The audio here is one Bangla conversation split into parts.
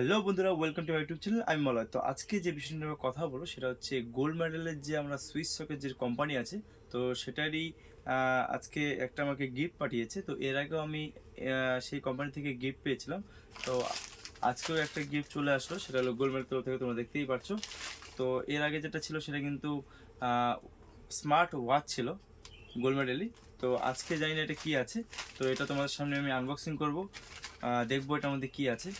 হ্যালো বন্ধুরা ওয়েলকাম টু ইউটিউব চ্যানেল আমি মলয় তো আজকে যে বিষয় নিয়ে কথা বলব, সেটা হচ্ছে গোল্ড মেডেলের যে আমরা সুইস সকের যে কোম্পানি আছে, তো সেটারই আজকে একটা আমাকে গিফট পাঠিয়েছে। তো এর আগেও আমি সেই কোম্পানি থেকে গিফট পেয়েছিলাম। তো আজকেও একটা গিফট চলে আসলো, সেটা হলো গোল্ড মেডেল থেকে তোমরা দেখতেই পারছ। তো এর আগে যেটা ছিল, সেটা কিন্তু স্মার্ট ওয়াচ ছিল গোল্ড মেডেলই তো আজকে জানি না এটা কী আছে। তো এটা তোমাদের সামনে আমি আনবক্সিং করব। দেখব এটার মধ্যে কী আছে।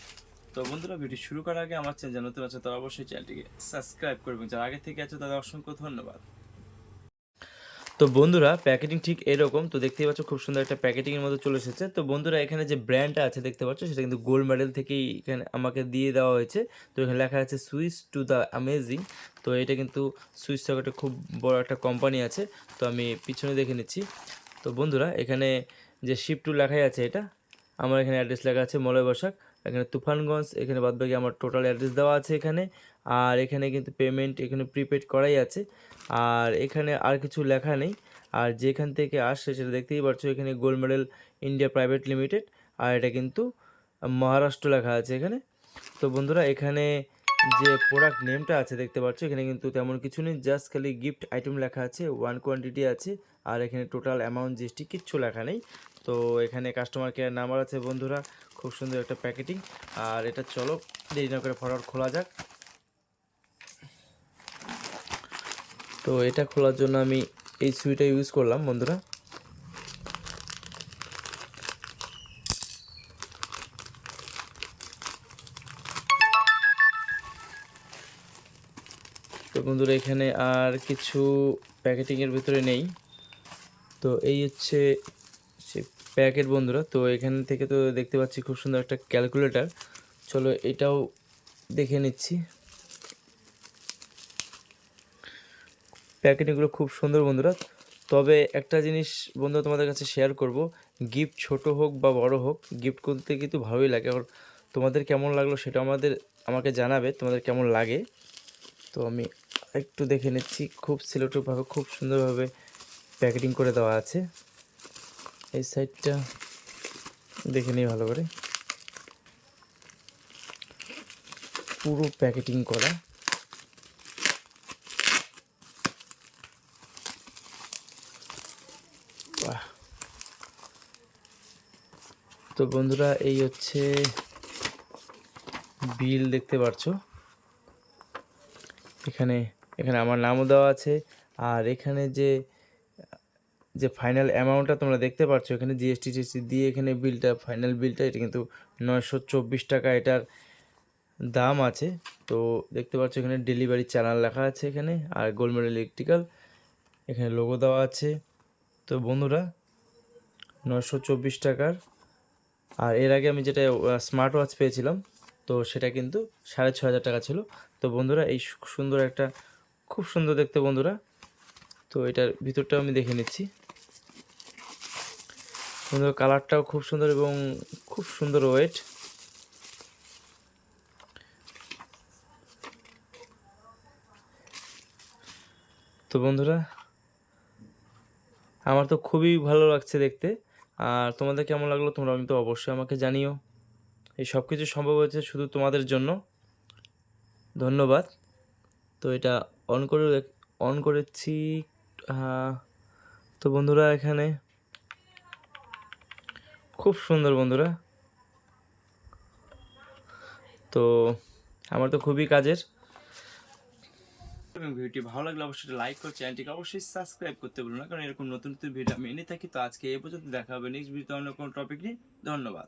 তো বন্ধুরা, ভিডিও শুরু করার আগে আমার চ্যানেল নতুন আছে, তারা অবশ্যই চ্যানেলটিকে সাবস্ক্রাইব করবেন যারা আগে থেকে আছে, তাদের অসংখ্য ধন্যবাদ। তো বন্ধুরা প্যাকেটিং ঠিক এরকম, তো দেখতেই পাচ্ছ খুব সুন্দর একটা প্যাকেটিং এর মধ্যে চলে এসেছে। তো বন্ধুরা, এখানে যে ব্র্যান্ডটা আছে, দেখতে পাচ্ছ, সেটা কিন্তু গোল্ড মেডেল থেকেই এখানে আমাকে দিয়ে দেওয়া হয়েছে। তো এখানে লেখা আছে সুইস টু দ্য অ্যামেজিং তো এটা কিন্তু সুইস একটা খুব বড় একটা কোম্পানি আছে। তো আমি পিছনে দেখে নিচ্ছি। তো বন্ধুরা, এখানে যে শিপ টু লেখাই আছে এটা, আমার এখানে অ্যাড্রেস লেখা আছে মলয় বসাক। এখানে তুফানগঞ্জ, এখানে বাদবাকি আমার টোটাল অ্যাড্রেস দেওয়া আছে এখানে। আর এখানে কিন্তু পেমেন্ট এখানে প্রিপেড করাই আছে। আর এখানে আর কিছু লেখা নেই। আর যেখান থেকে আসছে সেটা দেখতেই পারছ, এখানে gold medal India private limited আর এটা কিন্তু মহারাষ্ট্র লেখা আছে এখানে। তো বন্ধুরা, এখানে যে প্রোডাক্ট নেমটা আছে দেখতে পাচ্ছ, এখানে কিন্তু তেমন কিছু নেই জাস্ট খালি গিফট আইটেম লেখা আছে ওয়ান কোয়ান্টিটি আছে, আর এখানে টোটাল অ্যামাউন্ট জিএসটি কিচ্ছু লেখা নেই। তো এখানে কাস্টমার কেয়ার নাম্বার আছে বন্ধুরা, খুব সুন্দর একটা প্যাকেটিং আর এটা চলো, দেরি না করে ফটাফট খোলা যাক। তো এটা খোলার জন্য আমি এই সুইটা ইউজ করলাম বন্ধুরা। বন্ধুরা, এখানে আর কিছু প্যাকেটিংয়ের ভিতরে নেই। তো এই হচ্ছে সে প্যাকেট বন্ধুরা, তো এখান থেকে তো দেখতে পাচ্ছি খুব সুন্দর একটা ক্যালকুলেটর। চলো এটাও দেখে নিচ্ছি। প্যাকেটিংগুলো খুব সুন্দর বন্ধুরা। তবে একটা জিনিস বন্ধুরা তোমাদের কাছে শেয়ার করব। গিফট ছোট হোক বা বড় হোক, গিফট করতে কিন্তু ভালোই লাগে। আর তোমাদের কেমন লাগল সেটা আমাদের, আমাকে জানাবে, তোমাদের কেমন লাগে। তো আমি একটু দেখে নিচ্ছি। খুব সিলেক্টিভভাবে খুব সুন্দরভাবে প্যাকেটিং করে দেওয়া আছে। এই সাইডটা দেখে নিই ভালো করে। পুরো প্যাকেটিং করা। তো বন্ধুরা, এই হচ্ছে বিল দেখতে পারছ? এখানে এখানে আমার নামও দেওয়া আছে। আর এখানে যে যে ফাইনাল অ্যামাউন্টটা তোমরা দেখতে পাচ্ছ এখানে জিএসটি টিএসটি দিয়ে এখানে বিলটা ফাইনাল বিলটা এটা কিন্তু নয়শো চব্বিশ টাকা এটার দাম আছে। তো দেখতে পাচ্ছ এখানে ডেলিভারি চ্যানেল লেখা আছে এখানে, আর গোল্ড মেডেল ইলেকট্রিক্যাল এখানে লোগো দেওয়া আছে। তো বন্ধুরা, নয়শো চব্বিশ টাকার, আর এর আগে আমি যেটা স্মার্ট ওয়াচ পেয়েছিলাম, তো সেটা কিন্তু সাড়ে ছ হাজার টাকা ছিল। তো বন্ধুরা, এই সুন্দর একটা খুব সুন্দর দেখতে বন্ধুরা। তো এটার ভিতরটাও আমি দেখে নিচ্ছি। বন্ধুরা, কালারটাও খুব সুন্দর এবং খুব সুন্দর ওয়েট। তো বন্ধুরা, আমার তো খুবই ভালো লাগছে দেখতে। আর তোমাদের কেমন লাগল তোমরা কিন্তু অবশ্যই আমাকে জানিও। এই সব কিছু সম্ভব হয়েছে শুধু তোমাদের জন্য। ধন্যবাদ। তো এটা অন করে অন করেছি তো বন্ধুরা এখানে খুব সুন্দর বন্ধুরা। তো আমার তো খুবই কাজের। ভিডিওটি ভালো লাগলে অবশ্যই লাইক করে চ্যানেলটিকে অবশ্যই সাবস্ক্রাইব করতে ভুলুন না, কারণ এরকম নতুন নতুন ভিডিও আমি এনে থাকি। তো আজকে এ পর্যন্ত দেখা হবে। নেক্সট ভিডিওতে অন্য কোনো টপিক নিয়ে। ধন্যবাদ।